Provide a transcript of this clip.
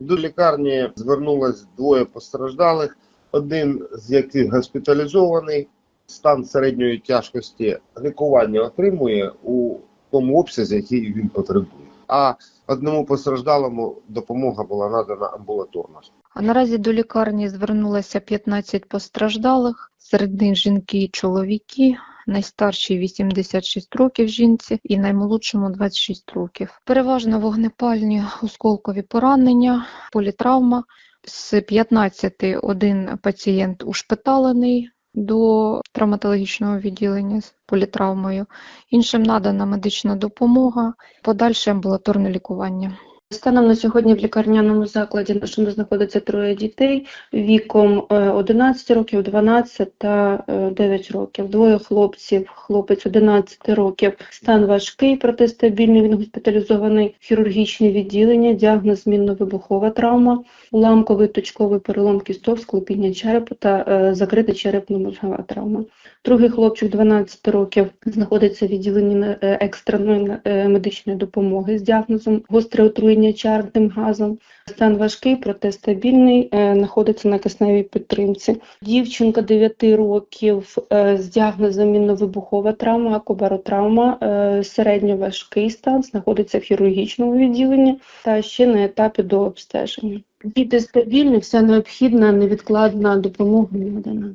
До лікарні звернулось двоє постраждалих, один з яких госпіталізований, стан середньої тяжкості лікування отримує у тому обсязі, який він потребує. А одному постраждалому допомога була надана амбулаторно. А наразі до лікарні звернулося 15 постраждалих, серед них жінки і чоловіки. Найстаршій 86 років жінці і наймолодшому 26 років. Переважно вогнепальні осколкові поранення, політравма. З 15 один пацієнт ушпиталений до травматологічного відділення з політравмою. Іншим надана медична допомога, подальше амбулаторне лікування. Станом на сьогодні в лікарняному закладі нашому знаходиться троє дітей віком е, 11 років, 12 та е, 9 років. Двоє хлопців, хлопець 11 років. Стан важкий, проте стабільний. Він госпіталізований в хірургічне відділення, діагноз мінно-вибухова травма, уламковий точковий перелом кісток, склепіння черепу та е, закрита черепно-мозгова травма. Другий хлопчик 12 років знаходиться в відділенні е, екстреної е, медичної допомоги з діагнозом гостре отруєння чарним газом. Стан важкий, проте стабільний, е, знаходиться на кисневій підтримці. Дівчинка 9 років е, з діагнозом мінно-вибухова травма, кобаротравма, е, середньо важкий стан, знаходиться в хірургічному відділенні та ще на етапі до обстеження. Діти стабільні, вся необхідна невідкладна допомога надана.